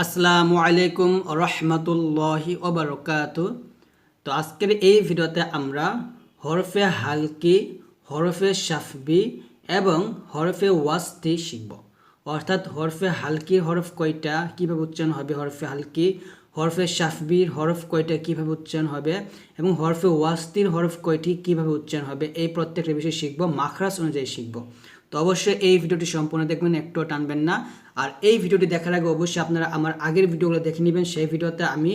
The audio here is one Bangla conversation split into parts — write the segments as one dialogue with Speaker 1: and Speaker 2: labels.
Speaker 1: আসসালামু আলাইকুম রহমতুল্লাহি ওবরকাত তো আজকের এই ভিডিওতে আমরা হরফে হালকি, হরফে শাফবি এবং হরফে ওয়াস্তি শিখব। অর্থাৎ হরফে হালকির হরফ কয়টা, কীভাবে উচ্চারণ হবে হরফে হালকি, হরফে শাফবির হরফ কয়টা, কীভাবে উচ্চারণ হবে এবং হরফে ওয়াস্তির হরফ কয়টি, কীভাবে উচ্চারণ হবে, এই প্রত্যেকটা বিষয় শিখব মাখরাস অনুযায়ী শিখব। তো অবশ্যই এই ভিডিওটি সম্পূর্ণ দেখবেন একটুও টানবেন না। আর এই ভিডিওটি দেখার আগে অবশ্যই আপনারা আমার আগের ভিডিওগুলো দেখে নেবেন। সেই ভিডিওতে আমি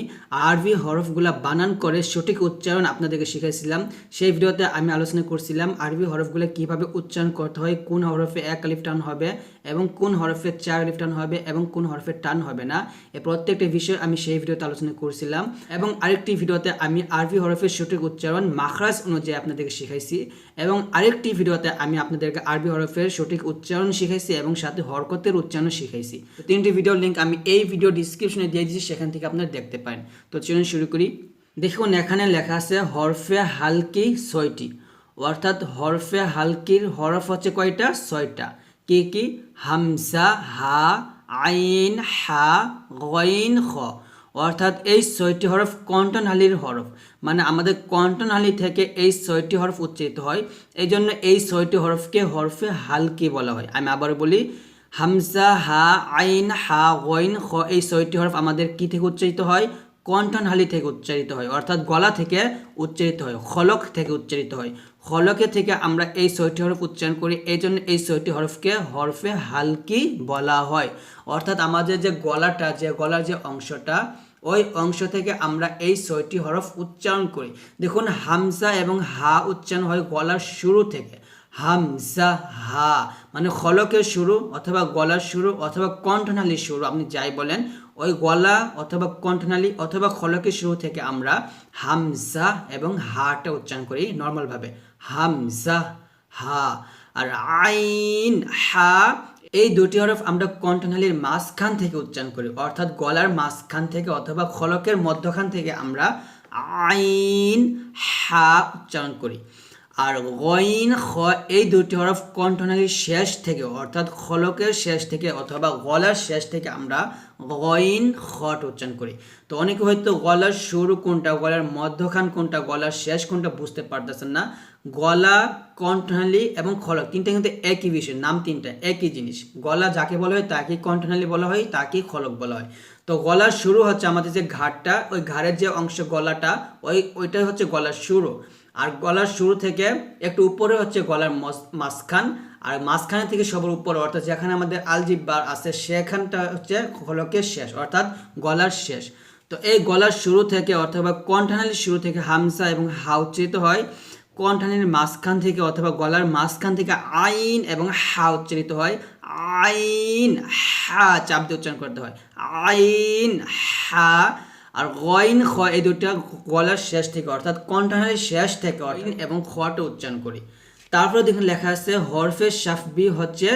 Speaker 1: আরবি হরফগুলো বানান করে সঠিক উচ্চারণ আপনাদেরকে শিখাইছিলাম। সেই ভিডিওতে আমি আলোচনা করছিলাম আরবি হরফগুলো কীভাবে উচ্চারণ করতে হয়, কোন হরফে এক আলিফ টান হবে এবং কোন হরফে চার আলিফ টান হবে এবং কোন হরফে টান হবে না। এই প্রত্যেকটা বিষয় আমি সেই ভিডিওতে আলোচনা করছিলাম। এবং আরেকটি ভিডিওতে আমি আরবি হরফের সঠিক উচ্চারণ মাখরাজ অনুযায়ী আপনাদেরকে শিখাইছি। এবং আরেকটি ভিডিওতে আমি আপনাদেরকে আরবি হরফের সঠিক উচ্চারণ শিখাইছি এবং সাথে হরকতের উচ্চারণ শিখাইছি। তিনটি ভিডিওর লিঙ্ক আমি এই ভিডিও ডিসক্রিপশনে দিয়ে দিয়েছি, সেখান থেকে আপনারা দেখতে পারেন। তো চলুন শুরু করি। দেখুন, এখানে লেখা আছে হরফে হালকি ছয়টি। অর্থাৎ হরফে হালকির হরফ হচ্ছে কয়টা? ছয়টা। কি কি? হামসা হা, আইন, হা, গইন, খ। অর্থাৎ এই ছয়টি হরফ কন্টন হালির হরফ। মানে আমাদের কণ্ঠনালী থেকে এই ছয়টি হরফ উচ্চারিত হয়। এই জন্য এই ছয়টি হরফকে হরফে হালকি বলা হয়। আমি আবার বলি হামসা হা, আইন, হা, গইন, খ, এই ছয়টি হরফ আমাদের কি থেকে উচ্চারিত হয়? কণ্ঠনালী থেকে উচ্চারিত হয়। অর্থাৎ গলা থেকে উচ্চারিত হয়, খলক থেকে উচ্চারিত হয়। খলকে থেকে আমরা এই ছয়টি হরফ উচ্চারণ করি এই জন্য এই ছয়টি হরফকে হরফে হালকি বলা হয়। অর্থাৎ আমাদের যে গলাটা, যে গলার যে অংশটা ওই অংশ থেকে আমরা এই ছয়টি হরফ উচ্চারণ করি। দেখুন হামসা এবং হা উচ্চারণ হয় গলার শুরু থেকে। হামসা হা মানে খলকের শুরু অথবা গলার শুরু অথবা কণ্ঠনালীর শুরু, আপনি যাই বলেন। ওই গলা অথবা কণ্ঠনালী অথবা খলকের শুরু থেকে আমরা হামসা এবং হাটা উচ্চারণ করি নর্মালভাবে। হামসা হা, আর আইন, হা এই দুটি হরফ আমরা কণ্ঠনালীর মাঝখান থেকে উচ্চারণ করি, অর্থাৎ গলার মাঝখান থেকে অথবা খলকের মধ্যখান থেকে আমরা আইন, হা উচ্চারণ করি। আর গইন খ, এই দুটি হরফ কণ্ঠনালীর শেষ থেকে, অর্থাৎ খলকের শেষ থেকে অথবা গলার শেষ থেকে আমরা গইন খট উচ্চারণ করি। তো অনেকে হয়তো গলার শুরু কোনটা, গলার মধ্যখান কোনটা, গলার শেষ কোনটা বুঝতে পারতেছেন না। গলা, কণ্ঠনালী এবং খলক, তিনটা কিন্তু একই বিষয়, নাম তিনটা, একই জিনিস। গলা যাকে বলা হয় তাকে কণ্ঠনালী বলা হয়, তাকে খলক বলা হয়। তো গলার শুরু হচ্ছে আমাদের যে ঘাটটা, ওই ঘাড়ের যে অংশ গলাটা, ওই, ওইটাই হচ্ছে গলার শুরু। আর গলার শুরু থেকে একটু উপরে হচ্ছে গলার মাঝখান, আর মাঝখানে থেকে সবার উপরে, অর্থাৎ যেখানে আমাদের আলজিব্বার আছে, সেখানটা হচ্ছে খলকের শেষ, অর্থাৎ গলার শেষ। তো এই গলার শুরু থেকে, অথবা কণ্ঠনালীর শুরু থেকে হামসা এবং হা উচ্চারিত হয় কণ্ঠনালীর মাঝখান থেকে অথবা গলার মাঝখান থেকে আইন এবং হা উচ্চারিত হয়। আইন, হা চাপ দিয়ে উচ্চারণ করতে হয়। আইন, হা আর গইন খ, এই দুটা গলার শেষ থেকে, অর্থাৎ কণ্ঠনালীর শেষ থেকে এবং খটা উচ্চারণ করি। তারপরে দেখুন লেখা আছে, হরফে শাফবি হচ্ছে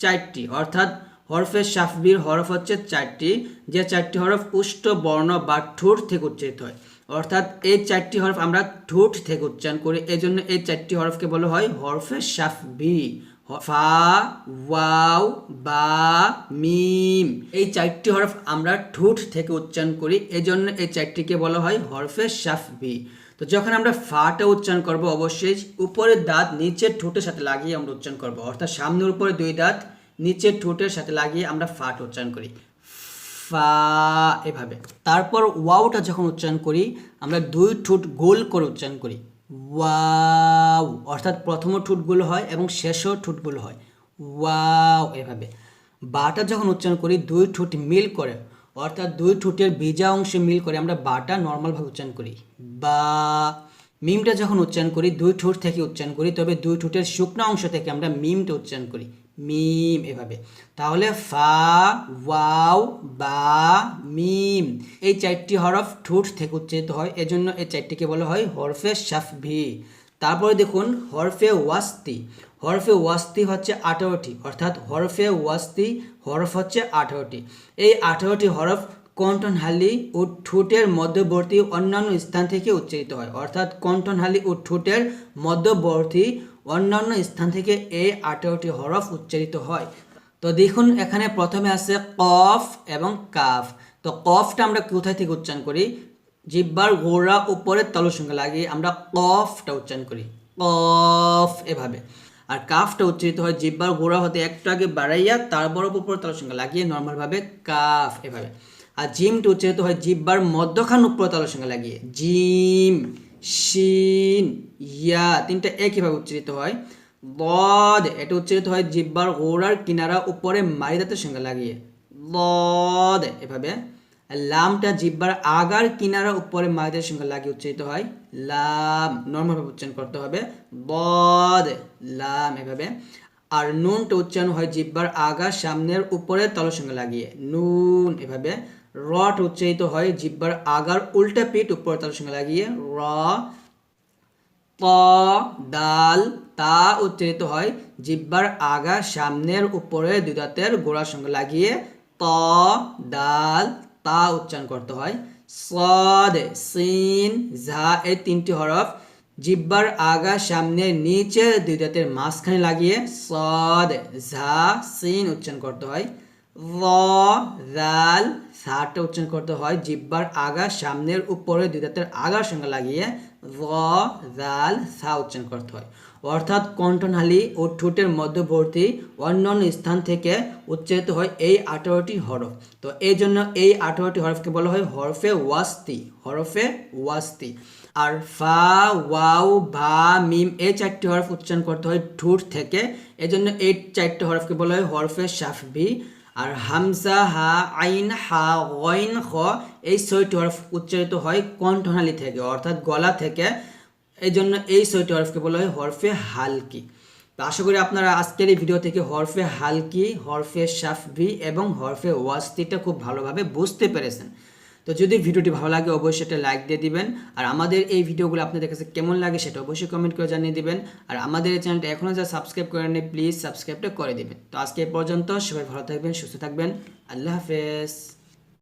Speaker 1: চারটি, অর্থাৎ হরফে শাফবির হরফ হচ্ছে চারটি, যে চারটি হরফ উষ্ট, বর্ণ বা ঠোঁট থেকে উচ্চারিত হয়। অর্থাৎ এই চারটি হরফ আমরা ঠোঁট থেকে উচ্চারণ করি এই জন্য এই চারটি হরফকে বলা হয় হরফে শাফবি। ফা, ওয়াও, বা, মিম। এই চারটি হরফ আমরা ঠোঁট থেকে উচ্চারণ করি এই জন্য এই চারটিকে বলা হয় হরফে শাফবি। তো যখন আমরা ফাটা উচ্চারণ করব, অবশ্যই উপরের দাঁত নিচের ঠোঁটের সাথে লাগিয়ে আমরা উচ্চারণ করব। অর্থাৎ সামনের উপরে দুই দাঁত, নিচের ঠোঁটের সাথে লাগিয়ে আমরা ফাট উচ্চারণ করি। ফা, এভাবে। তারপর ওয়াওটা যখন উচ্চারণ করি, আমরা দুই ঠোঁট গোল করে উচ্চারণ করি। ওয়াও, অর্থাৎ প্রথম ঠোঁটগুলো হয় এবং শেষও ঠোঁটগুলো হয়। ওয়াও, এভাবে। বাটা যখন উচ্চারণ করি, দুই ঠোঁট মিল করে, অর্থাৎ দুই ঠুটের বীজা অংশে মিল করে আমরা বাটা নর্মালভাবে উচ্চারণ করি। বা, মিমটা যখন উচ্চারণ করি, দুই ঠোঁট থেকে উচ্চারণ করি, তবে দুই ঠোঁটের শুকনো অংশ থেকে আমরা মিমটা উচ্চারণ করি। মিম এভাবে। তাহলে ফা, ওয়াও, বা, মিম। এই চারটি হরফ ঠোঁট থেকে উচ্চারিত হয়, এজন্য এই চারটিকে বলা হয় হরফে শাফভি তারপরে দেখুন, হরফে ওয়াস্তি। হরফে ওয়াস্তি হচ্ছে আঠারোটি, অর্থাৎ হরফে ওয়াস্তি হরফ হচ্ছে আঠারোটি। এই আঠারোটি হরফ কণ্ঠনহালি ও ঠোঁটের মধ্যবর্তী অন্যান্য স্থান থেকে উচ্চারিত হয়, অর্থাৎ কণ্ঠনহালি ও ঠোঁটের মধ্যবর্তী অন্যান্য স্থান থেকে এই আঠেরোটি হরফ উচ্চারিত হয়। তো দেখুন, এখানে প্রথমে আছে কফ এবং কাফ। তো কফটা আমরা কোথায় থেকে উচ্চারণ করি? জিব্বার গোড়া উপরে তলুর সঙ্গে লাগিয়ে আমরা কফটা উচ্চারণ করি। কফ এভাবে। আর কাফটা উচ্চারিত হয় জিব্বার গোড়া হতে একটু আগে বাড়াইয়া তারপর উপর তলুর সঙ্গে লাগিয়ে নর্মালভাবে কাফ এভাবে। আর জিমটা উচ্চারিত হয় জিব্বার মধ্যখান উপর তলুর সঙ্গে লাগিয়ে। জিম। শিন, ইয়া, তিনটা একইভাবে উচ্চারিত হয়? বদ এটা উচ্চারিত হয় জিব্বার গোড়ার কিনারা উপরে মারিদাতের সঙ্গে লাগিয়ে। বদ এভাবে। লামটা জিব্বার আগার কিনারা উপরে মারিদাতের সঙ্গে লাগিয়ে উচ্চারিত হয়। লাম, নর্মালভাবে উচ্চারণ করতে হবে। বদ লাম, এভাবে। আর নুনটা উচ্চারণ হয় জিব্বার আগা সামনের উপরে তলের সঙ্গে লাগিয়ে। নুন, এভাবে। রট উচ্চারিত হয় জিব্বার আগার উল্টা পিঠ উপরে তলের সঙ্গে লাগিয়ে। র, ত দাল তা উচ্চারিত হয় জিব্বার আগা সামনের উপরে দুই দাঁতের গোড়ার সঙ্গে লাগিয়ে। ত দাল তা উচ্চারণ করতে হয়। সদ, সিন, ঝা এই তিনটি হরফ জিব্বার আগা সামনে নিচে দুই দাঁতের মাঝখানে লাগিয়ে। সদ, ঝা, সিন উচ্চারণ করতে হয়। র দাল সাটা উচ্চারণ করতে হয় জিব্বার আগা, সামনের উপরে দুই দাঁতের আগার সঙ্গে লাগিয়ে র দাল সা উচ্চারণ করতে হয়। অর্থাৎ কণ্ঠনালী ও ঠোঁটের মধ্যবর্তী অন্য অন্য স্থান থেকে উচ্চারিত হয় এই আঠারোটি হরফ। তো এই জন্য এই আঠারোটি হরফকে বলা হয় হরফে ওয়াস্তি হরফে ওয়াস্তি। আর ফা, ওয়াও, ভা, মিম এই চারটি হরফ উচ্চারণ করতে হয় ঠোঁট থেকে। এজন্য এই চারটি হরফকে বলা হয় হরফে শাফবি আর হামসা হা, আইন হা, গইন খ, এই ছয়টি হরফ উচ্চারিত হয় কণ্ঠনালী থেকে, অর্থাৎ গলা থেকে। এই জন্য এই ছয়টি হরফকে বলা হয় হরফে হালকি। তো আশা করি আপনারা আজকের এই ভিডিও থেকে হরফে হালকি, হরফে সাফবি এবং হরফে ওয়াস্তিটা খুব ভালোভাবে বুঝতে পেরেছেন। তো যদি ভিডিওটি ভালো লাগে, অবশ্যই একটা লাইক দিয়ে দিবেন। আর আমাদের এই ভিডিওগুলো আপনাদের কাছে কেমন লাগে সেটা অবশ্যই কমেন্ট করে জানিয়ে দিবেন। আর আমাদের এই চ্যানেলটা এখনও যা সাবস্ক্রাইব করেননি প্লিজ সাবস্ক্রাইবটা করে দিবেন। তো আজকে পর্যন্ত সবাই ভালো থাকবেন, সুস্থ থাকবেন। আল্লাহ হাফেজ।